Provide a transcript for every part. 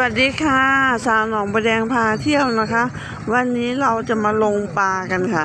วัสดีค่ะ สาวหนองประแดงพาเที่ยวนะคะ วันนี้เราจะมาลงปลากันค่ะ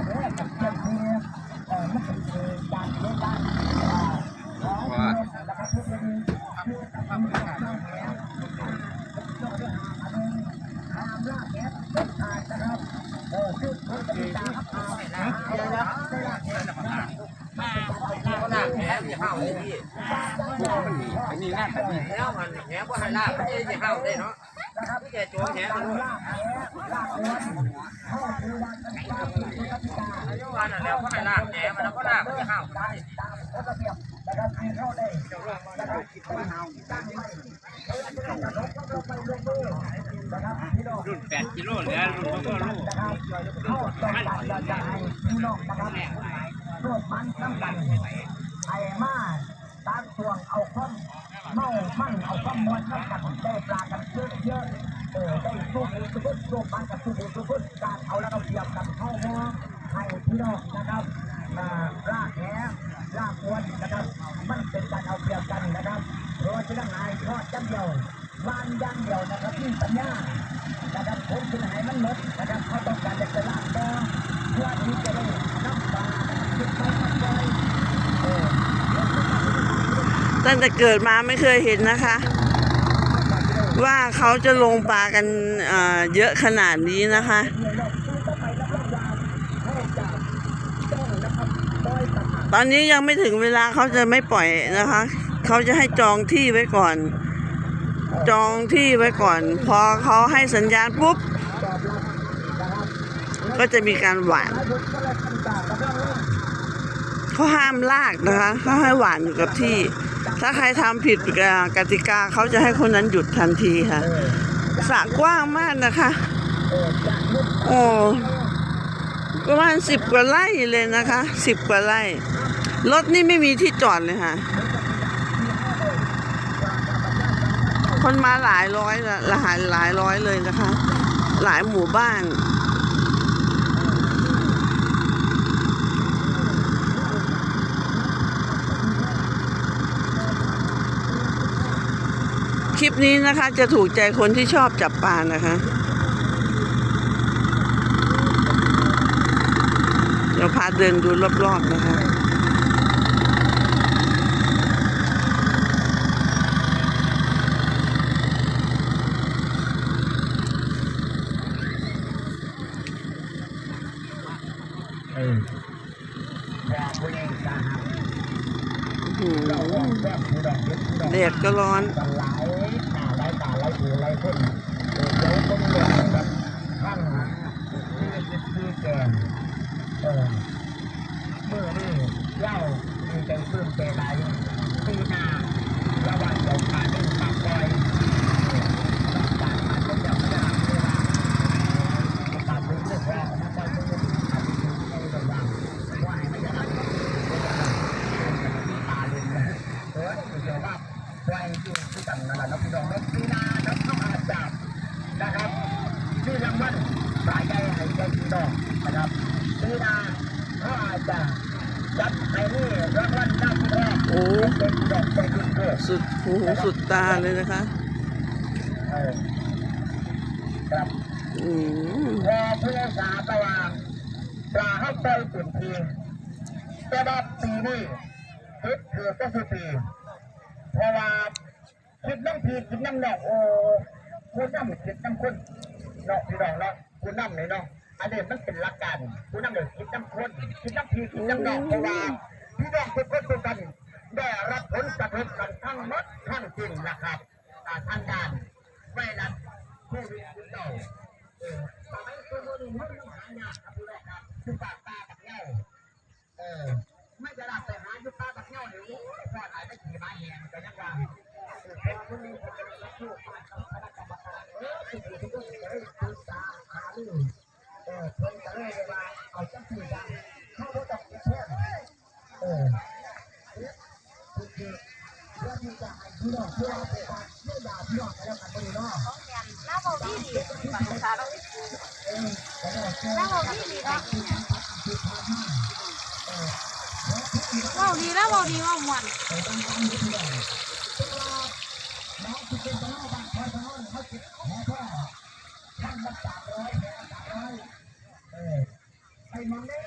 อันนี้งานแบบนี้ แล้วมันแหบ่ให้ลาบมันจะได้เฮาได้เนาะผู้แก่โจมแหกันด้วยอายุวันนั้นแล้วก็ให้ลาบแหมันแล้วก็ลาบมันจะเฮาได้ รุ่นแปดกิโลเหลือรุ่นก็ลูกไอ้มาตามช่วงเอาข้อมเมามั่นเอาข้อมมวนน้ำกันได้ปลากันเยอะเยอะเออได้ทุกทุกทุกทุกมันกับทุกทุกทุกการเอาแล้วเราเทียบกันเข้าหัวให้พี่น้องนะครับอ่ารากแหรากอวนนะครับ มันเป็นการเอาเปรียบกันนะครับเพราะว่าจะต้องหายทอดจังเดียว วานยัางเดียวนะครับที่สัญญานะครับผมจะหายมันหมดนะครับเขาต้องการจะจะลากต่อเพื่อที่จะได้น้ำปลาขึ้นไปทำไว้เออตั้งแต่เกิดมาไม่เคยเห็นนะคะ ว่าเขาจะลงปลากันเเยอะขนาดนี้นะคะตอนนี้ยังไม่ถึงเวลาเขาจะไม่ปล่อยนะคะ เขาจะให้จองที่ไว้ก่อน จองที่ไว้ก่อน พอเขาให้สัญญาณปุ๊บ ก็จะมีการหวานเขาห้ามลากนะคะเขาให้หวานอยู่กับที่ ถ้าใครทำผิดกติกาเขาจะให้คนนั้นหยุดทันทีค่ะสระกว้างมากนะคะ โอ้ประมาณสิบกว่าไร่เลยนะคะสิบกว่าไร่รถนี่ไม่มีที่จอดเลยค่ะ คนมาหลายร้อยละหลายหลายร้อยเลยนะคะ หลายหมู่บ้าน คลิปนี้นะคะจะถูกใจคนที่ชอบจับปลานะคะเดี๋ยวพาเดินดูรอบๆนะคะ แย่ผู้ใหญ่กกอื้อเราหือแย่ผู้ดอกเย็ดผู้ดอกแดดก็ร้อน กันหลายหน้าหลายตาหลายหูหลายคนเออเดี๋ยวคนเดียวแบบข้างที่ที่ที่แกนเออเมื่อนี่เล่ามีใจเพิ่มเตลายปีหน้าระหว่างเราขาดเรื่องปากซอยการมาต้องจับเวลาเวลาตามมือเรื่องแรกมาคอยมืออาจจะถึงในระหว่างว่าให้ไม่ได้ ตาเลยนะเออเดี๋ยวว่า ควายจริงที่ต่างนั่นแหละน้องพี่น้องน้องพี่นาน้องเข้ามาจับนะครับชื่อรางวัลสายใจให้ใจพี่น้องนะครับพี่นาเขาอาจจะจับไอ้นี่รางวัลน้ำแรกโอ้เป็นดอกเป็นดินเกิดสุดหูสุดตาเลยนะคะครับพอผู้รักษาตะวันปลาให้ไปเปลี่นทีแต่ว่าปีนี้คิดคือก็คือปีเพราะว่า คิดน้ำพีคิดน้ำนอกโอ้คุณน้ำคิดน้ำคนเนาะพี่น้องเนาะคุณน้ำนี่เนาะอันนี้มันเป็นหลักการคุณน้ำเลยคิดน้ำคนคิดน้ำพีคิดน้ำนอกเพราะว่าพี่น้องทุกคนทุกกันได้รับผลกระทบกันทั้งหมดทั้งจริงนะครับอ่าทางการไวรัสโควิดสิบเก้เออตอนนี้คือมันมันหายากครับพี่น้องครับคือปากตากับเงาเออไม่จะรับไปหาอยู่ปลากับเงาหรือก็ยังว่าเออพอมันมีการสู้ผ่านคณะกรรมาเออทุกคนทุกคนเลยปรึกษาหารือเออเพิ่นก็เลยว่าเอาจังซี่าบ่ต้อง เชื่อเออคือคือเพื่อที่จะให้พี่น้องเพื่อให้ว่าไม่ด่าพี่น้องกันแล้วกันบ่ดีเนาะน้าบอกพี่ดีเออแล้วก็เออน้าบอกพี่ดีเนาะบอกดีแล้วบอกดีว่าม่วน ไป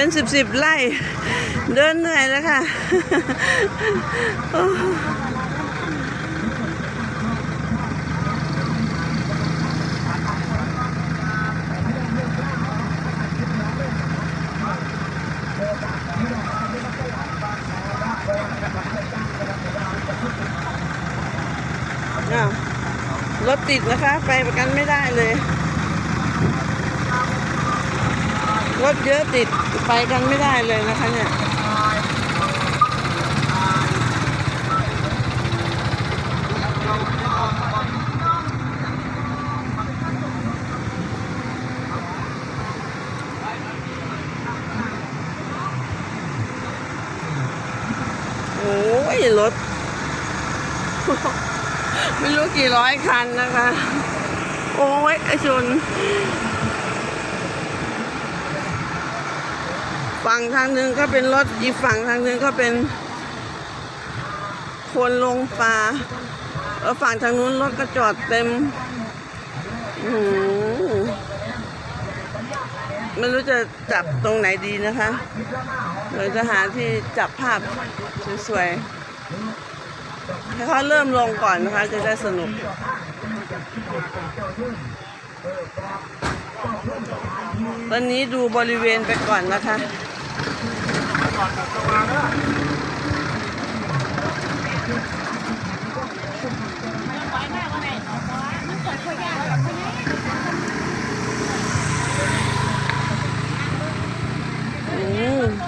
เป็นสิบสิบไร่เดินเหนื่อยแล้วค่ะโอ้อ้าวรถติดนะคะ ไปประกันไม่ได้เลย ร ถเยอะติดไปกันไม่ได้เลยนะคะเนี่ยโอ้ยรถ ไม่รู้กี่ร้อยคันนะคะ โอ้ยไอชน ฝั่งทางหนึ่งก็เป็นรถอีกฝั่งทางหนึ่งก็เป็น คนลงปลาแล้วฝั่งทางนู้นรถก็จอดเต็มไม่รู้จะจับตรงไหนดีนะคะเลยจะหาที่จับภาพสวยๆให้เขาเริ่มลงก่อนนะคะ จะได้สนุกตอนนี้ดูบริเวณไปก่อนนะคะ อืม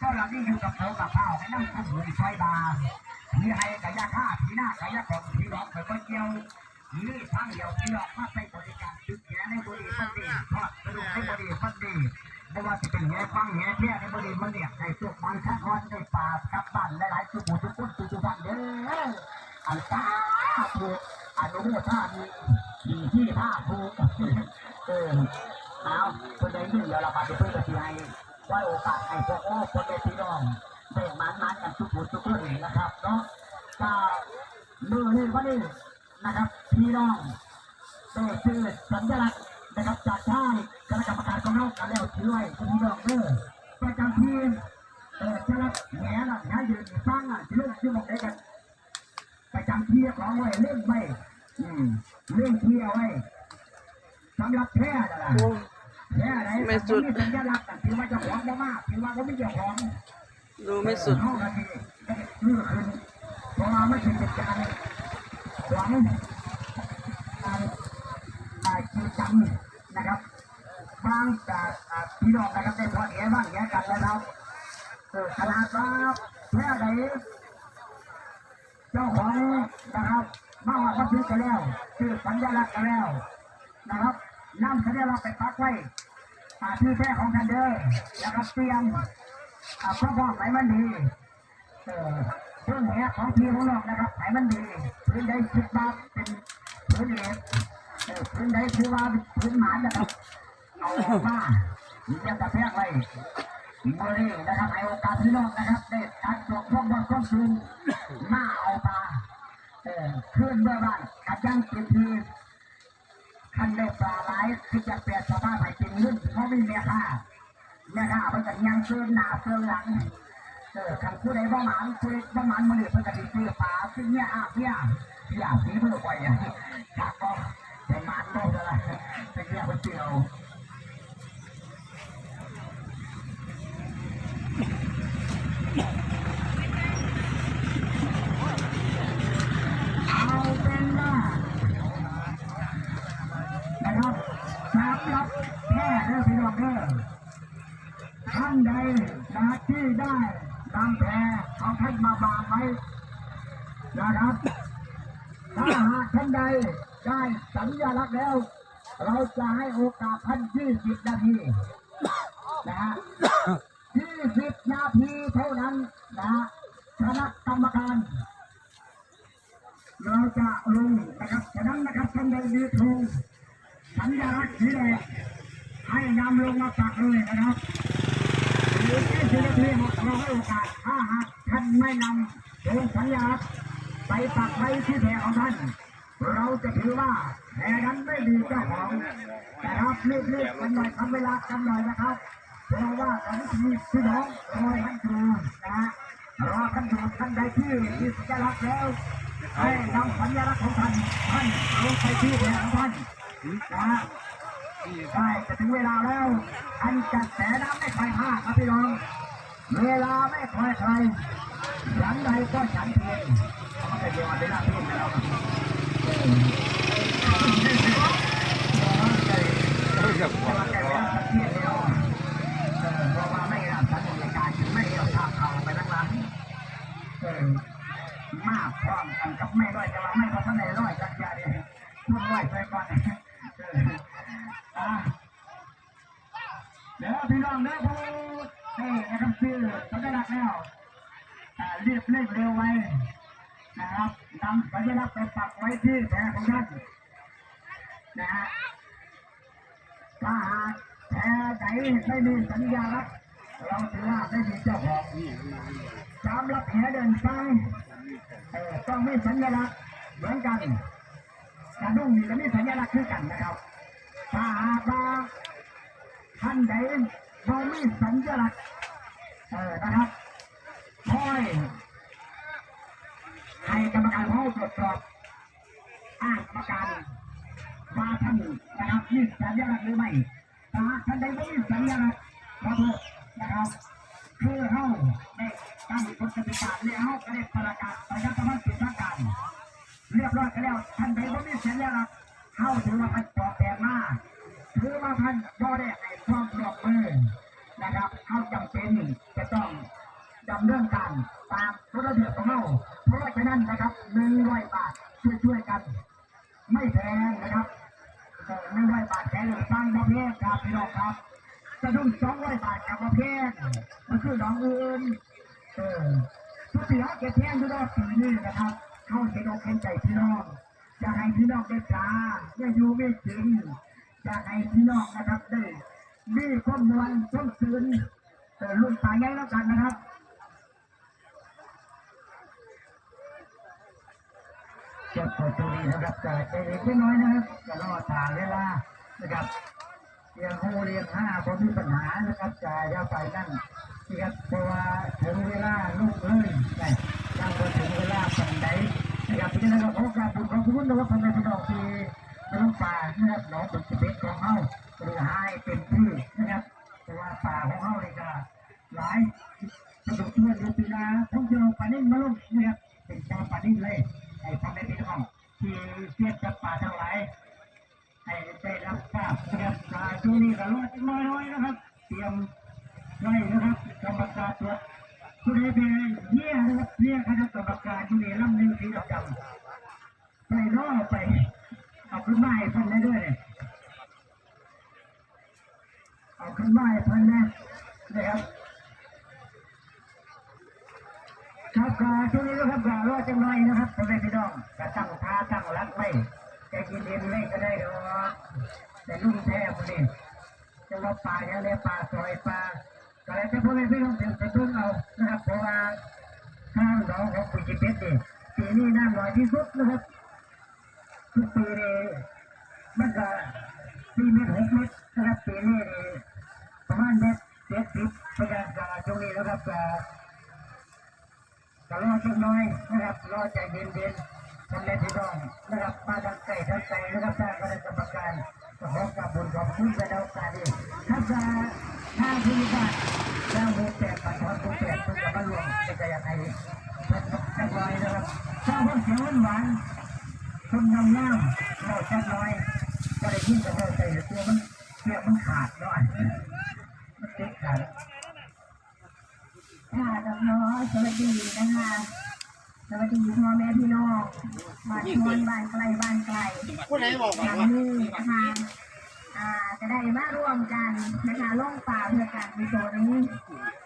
ก็เรานี่อยู่กับเขากับข้าวให้นั่งทำหัวไฟบาผีให้กายาฆ่าผีหน้ากายาของผีหลอกไปคนเดียวนี่ทั้งเดียวผีหลอกมาใส่บริการจุดแย่ในบริมันดีทอดกระดูกในบริมันดีไม่ว่าจะเป็นแง่ฟังแง่เที่ยในบริมันเนี่ยในสุกมันชักวันในป่ากับบ้านหลายๆสุขุทุกคนทุกท่านเด้ออันตาถูกอนุโมทนาดีที่ท่าถูกเออเอาค นทุกคนนะครับเนาะก็มือนี่ก็นี่นะครับพี่น้องเด็กคือสัญลักษณ์นะครับจากท่ายคณะกรรมการของเรากันแล้วถือไว้คุณพี่น้องเด้อประจำทีมเออจะรับแหน่ละแหน่ยืนสร้างอะที่ลูกที่บอกได้กันประจำที่ของไว้เรื่องไว้อืมเรื่องเที่ยวไว้สำหรับแพ้นั่นล่ะโอ้แพ้ไหนไม่สุดสัญลักษณ์กันถือว่าเจะของบ่มากถือว่าเขาไม่เจ้าของดูไม่สุด เข้านาทีนี่ก็คือเพราะว่าไม่ใช่เป็นการหวังการอ่ากิจกรรมนะครับบางจากอ่พี่น้องนะครับได้พอแย่บ้างแย่กันแล้วเออขนาดว่าแพ้ไหนเจ้าของนะครับมาว่าเขาซื้อกันแล้วซื้อสัญลักษณ์กันแล้วนะครับนำสัญลักษณ์ไปปักไว้อ่าที่แท้ของท่านเด้อนะครับเตรียมอ่าพร้อมไหนมันดี เครื่องแหของพี่ของน้องนะครับไหนมันดีพื้นใดคิดว่าเป็นพื้นเหล็กพื้นใดคือว่าพื้นหมานนะครับเอาออกมาอย่าจะแพงไว้เมื่อนี้นะครับให้โอกาสพี่น้องนะครับได้ตัดจบพวกบอลก็คืนมาเอาปลาเออขึ้นเมื่อบ้านกับยังเต็มทีคันได้ปลาหลายที่จะเปลี่ยนสภาพให้เป็นเงินเพราะไม่มีค่าแม่ค่าเอาไปกันยังเกินหน้าเกินหลัง เออคันผู้ใดบ้าหมานผู้ใดบ้าหมานมือนี้เพื่อจะดีซื้อปลาซึ่งเนี่ยอาเนี่ยอยากซื้อเพื่อไปอะจากก็เป็นหมานโตแล้วเป็นเนี่ยคนเดียวเอาเป็นว่านะครับสำรับแค่เรื่องพี่น้องเด้อท่านใดนะที่ได้ นำแพรของท่านมาบางไว้นะครับ ถ้าหากท่านใดได้สัญญาลักษณ์แล้ว เราจะให้โอกาสท่าน20นาทีนะฮะ20นาทีเท่านั้นนะฮะคณะกรรมการเราจะลงนะครับฉะนั้นนะครับท่านใดมีธงสัญญาลักษณ์สีแดงให้นำลงมาปักเลยนะครับ หรือที่สินาทีเราให้โอกาสถ้าหากท่านไม่นำธงสัญญาต์ไปปักไว้ที่แผงของท่าน เราจะถือว่าแผงนั้นไม่มีเจ้าของนะครับรีบๆกันหน่อยทำเวลากันหน่อยนะครับเพราะว่าตอนนี้มีพี่น้องคอยท่านดูนะฮะรอกันอยู่ท่านใดที่มีสัญลักษณ์แล้วให้นำสัญลักษณ์ของท่านท่านลงไปที่แผงของท่านนะฮะ ได้จะถึงเวลาแล้วอันจัดแสน้ำไม่คอยพลาครับพี่น้อง เวลาไม่คอยใครฉันใดก็ฉันเพียงเขาจะเดี๋ยวเวลาเพียงแล้วเพราะว่าไม่รับสัญญาการไม่เอาภาพเขาไปเออมกพร้อมกันกับแม่ร้อยแต่ว่าไม่พอท่านไหนร้อยจักรยานเนี่ยพูดร้อยไปก่อนอะ เดี๋ยวพี่น้องเด้อพูดเฮ้นะครับชื่อสัญลักษณ์แล้วอ่รีบเร่งเร็วไว้นะครับนำสัญลักษณ์ไปปักไว้ที่แผงของท่านนะฮะถ้าหากแผงไหนไม่มีสัญญาลักษณ์เราถือว่าไม่มีเจ้าของสำหรับแผงเดินไปเออต้องมีสัญลักษณ์เหมือนกันกระดุ้งนี่ก็มีสัญลักษณ์คือกันนะครับถ้าหากว่า ท่านใดบ่มีสัญลักษณ์เออนะครับคอยให้กรรมการเขาตรวจสอบอ้างกรรมการว่าท่านนะครับมีสัญลักษณ์หรือไม่ถ้าท่านใดไม่มีสัญลักษณ์ขอโทษนะครับคือเขาได้ตั้งกฎกติกาแล้วก็ได้ประกาศประชาสัมพันธ์สิทธิการเรียบร้อยกันแล้วท่านใดบ่มีสัญลักษณ์เข้าถือว่าท่านจอแปลมาถือว่าท่านบ่ได้ให้ความปลอบมือนะครับเขาจำเป็นจะต้องดำเนินการตามระเบียบของเราเพราะฉะนั้นนะครับหนึ่งร้อยบาทช่วยๆกัน ไม่แพงนะครับเออหนึ่งร้อยบาทแค่หรือสร้างประเภทครับพี่น้องครับ จะดุ้งสองร้อยบาทกับประเภทมันคือน้องอื่นเออทุกปีเขาเก็บแพงทุกรอบปีนี้นะครับ เข้าเห็นอกเห็นใจพี่น้องจะให้พี่น้องได้ปลาได้อยู่ไม่จริงจะให้ พี่น้องนะครับได้มีความมวลความซื่นอรุ่นปลาใหญ่แล้วกันนะครับเจ็บปวดตรงนี้นะครับแต่ใจเล็กน้อยนะครับจะรอดตาเวลานะครับเรียงหูเรียงห้าผมมีปัญหานะครับจะอย่าไปนั่นนะครับเพราะว่าถึงเวลาลูกเลยได้ยังพอถึงเวลาปันใดนะครับที่นั่นก็ขอกราบบุญขอบคุณนะครับพ่อแม่พี่น้องที่ น้องป่านะครับน้องเป็นสิบเอ็ดของเฮาหรือหายเป็นที่นะครับเพราะว่าป่าของเฮาเลยก็หลายประสบช่วยดูปีลาท่องเที่ยวป่านิ่งมาลงนะครับเป็นชาวป่านิ่งเลยไอ้พ่อแม่พี่น้องที่เทียบกับป่าทั้งหลายให้ได้รับทราบนะครับอ่าช่วงนี้ก็รอดน้อยๆนะครับ เตรียมไว้นะครับกรรมการตรวจผู้ใดเป็นเยี่ยนะครับเยี่ยคณะกรรมการที่นี่ลำหนึ่งสีดำๆไปรอไปเอาขึ้นมาให้เพันได้ด้วยเนี่ยเอาขึ้นมาให้เพันนะนะครับครับก็ช่วงนี้นะครับก็รอจังหน่อยนะครับพ่อแม่พี่น้องก็ตั้งท่าตั้งรักไว้ ใจเย็นๆเลยก็ได้ดอกแต่ลุงแท้คนนี้จะว่าป่าอย่างไรป่าซอยป่าก็แล้วแต่พ่อแม่พี่น้องเป็นไปทุ่งเอานะครับเพราะว่า ข้องของปุจิเป็ดนี่ปีนี้น้ำน้อยที่สุดนะครับทุกปีนี่มันก็ปีเมตรหกเมตรนะครับปีนี้นี่ประมาณเมตรเจ็ดสิบเพราะฉะนั้นก็ช่วงนี้นะครับก็ก็รอสักน้อยนะครับรอใจเย็นๆทำในที่น้องนะครับมาทางไก่ทางไก่นะครับทางคณะกรรมการก็ขอกราบบุญขอบคุณกันแล้วกันดีถ้าจะ ถ้าผู้มีการแล้วหมูแปดปัดทอนหมูแปดคุณจะมารวมเป็นใจยังไงเป็นจักรอยนะครับถ้าคนเสียงหวานคนงามงามเราจักรอยก็ได้ยินกับเราใจตัวมันเสียมันขาดเนาะมันติดขาดค่ะน้องๆสวัสดีนะคะสวัสดีพ่อแม่พี่น้องบ้านชนบ้านไกลบ้านไกลผู้ใดบอกหลังนี้นะคะอ่า จะได้มาร่วมกันนะคะล่องป่าเพื่อการกุศล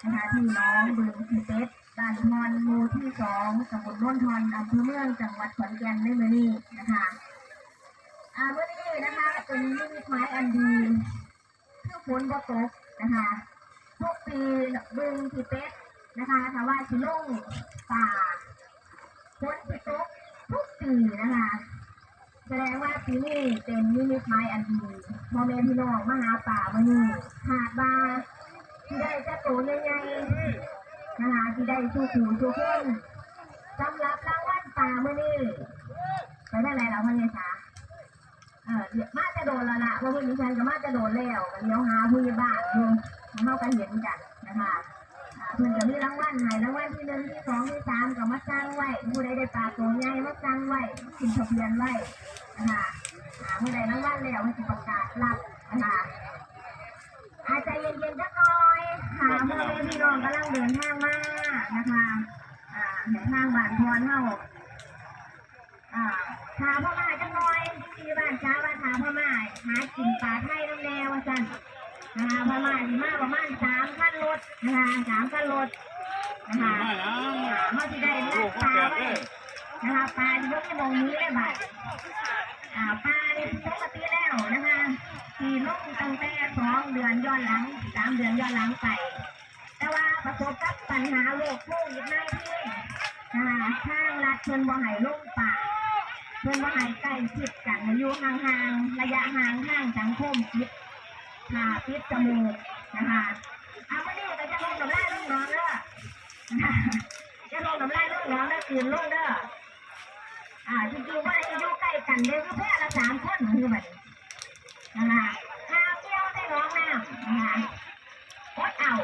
นะคะที่น้องบึงพีเต็ดบ้านทอนหมู่ที่สองตำบลโน่นทอนอำเภอเมืองจังหวัดขอนแก่นในมือนี้นะคะอ่าเมื่อนี้นะคะเป็นนิมิตหมายอันดีคือฝนบ่ตกนะคะทุกปีบึงพีเป็ดนะคะถ้าว่าชิลงป่าฝนสิตกทุกปีนะคะ แสดงว่าปีนี้เป็นนิมิตหมายอันดีพ่อแม่พี่น้องมาหาป่ามานี่หาดบาที่ได้จะโตใหญ่ๆนะคะที่ได้ชูหูชูเพื่อนสำหรับรางวัลป่ามื่อนี้ไปได้ไรแล้วพ่อเนี่ยคะเออเดี๋ยวมาจะโดนแล้วล่ะเพราะวันนี้ฉันก็มาจะโดนแล้วกันเลี้ยวหาผู้ใหญ่บ้านอยู่เข้ากันเห็นกันนะคะ เพื่อนจะมีรางวัลให้รางวัลที่หนึ่งที่สองที่สามก็มาสร้างไว้ผู้ใดได้ปลาตัวใหญ่มาสร้างไว้ขึ้นทะเบียนไว้นะคะอ่าเมื่อใดรางวัลแล้วมันจะประกาศรับนะคะอาจจะเย็นๆจักหน่อยหาเมื่อพี่น้องกำลังเดินทางมานะคะอ่าเห็นทางบ้านพรเฮาอ่าถามพ่อมาจักหน่อยที่บ้านจ้าว่าถามพ่อมาหากินปลาไทยน้ำแนวว่าจัน นะคะพ่อมาสิมาประมาณสามขั้นรถนะคะสามขั้นรถนะคะอ่าเขาจะได้เลือกปลาไว้นะคะปลาที่พวกที่มองนี้ได้บัดอ่าปลาเนี่ยปกติแล้วนะคะขี่ลงตั้งแต่สองเดือนย้อนหลังสามเดือนย้อนหลังไปแต่ว่าประสบกับปัญหาโรคโควิดไนที่นะคะทางรัฐเพิ่นบ่ให้ลงป่าเพิ่นบ่ให้ใกล้ชิดกันให้อยู่ห่างๆระยะห่างทางสังคมปิด ค่ะปิดจมูกนะคะเอาวันนี้ก็จะลงน้ำลายลูกน้องเด้อนะคะจะลงน้ำลายลูกน้องเด้อคืนลงเด้ออ่าจริงๆว่าอยู่ใกล้กันเด้อคือเพื่อนละสามคนคือแบบนี้นะคะน้ำเที่ยวได้ร้องน้ำนะคะอดเอา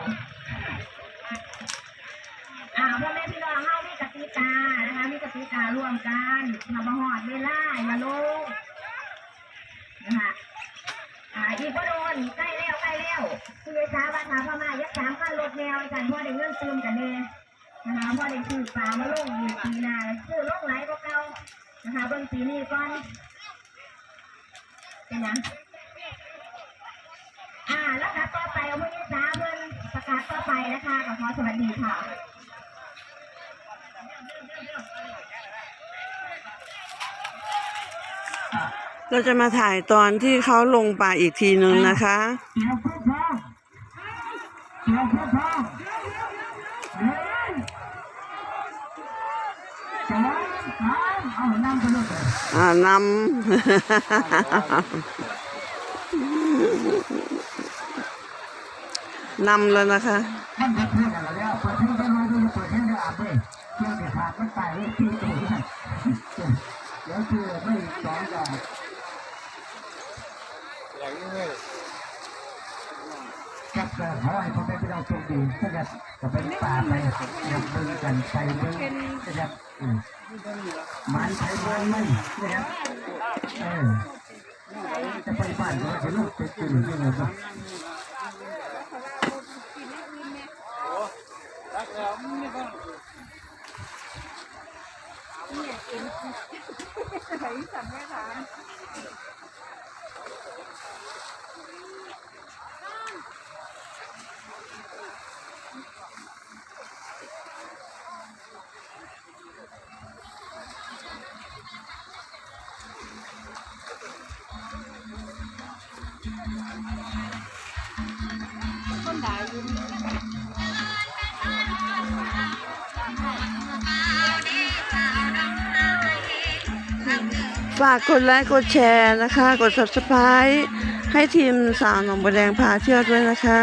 อ่าพ่อแม่พี่น้องเฮามีกติกานะคะมีกติการ่วมกันทำมาหอดเวลาอย่าลงนะคะาอีกก็โดนใกล้แล้วใกล้แล้วคือช้าว่าถามพ่อมายักสามขั้นรถแนวกันพ่อได้เงินตืมกันเน่นะคะพ่อได้ซื้อปลามาลงอยู่ปีนาซื้อลงไหลกว่าเก่านะคะเบิ่งปีนี้ก่อนเป็นยังอ่าแล้วก็ต่อไปเอาพวกนี้จ้าเพิ่อนประกาศต่อไปนะคะขอสวัสดีค่ะ เราจะมาถ่ายตอนที่เขาลงป่าอีกทีหนึ่งนะคะเดี๋ยวพูดพร้อมเสียงเพื่อนพ้องเฮ้ยสองสานำเลยนำแล้วนะคะมันจะพูดอะไรแล้วเปิดเพลงได้ไหมดูเปิดเพลงได้อาเลยเที่ยวเดือดขาดมันตายเลยที่ตัวนี้เดี๋ยวคือไม่สองอย่าง อย่างนี้เว้ย กับเกิด ขอให้พ่อแม่พี่น้องโชคดีก็จะจะเป็นป่าไปอยากเบิ่งกันไปเบิ่งนะครับมันใช้เบิ่งไม่นะครับเออจะไปบ้านก็จะลูกจะตื่นยังไงบ้างรักแล้วไม่ต้อง ฝากกดไลค์กดแชร์นะคะ กด subscribe ให้ทีมสาวหนองบัวแดงพาเที่ยวด้วยนะคะ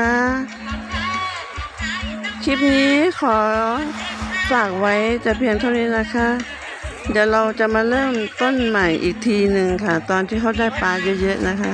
คลิปนี้ขอฝากไว้แต่เพียงเท่านี้นะคะ เดี๋ยวเราจะมาเริ่มต้นใหม่อีกทีหนึ่งค่ะ ตอนที่เขาได้ปลาเยอะๆนะคะ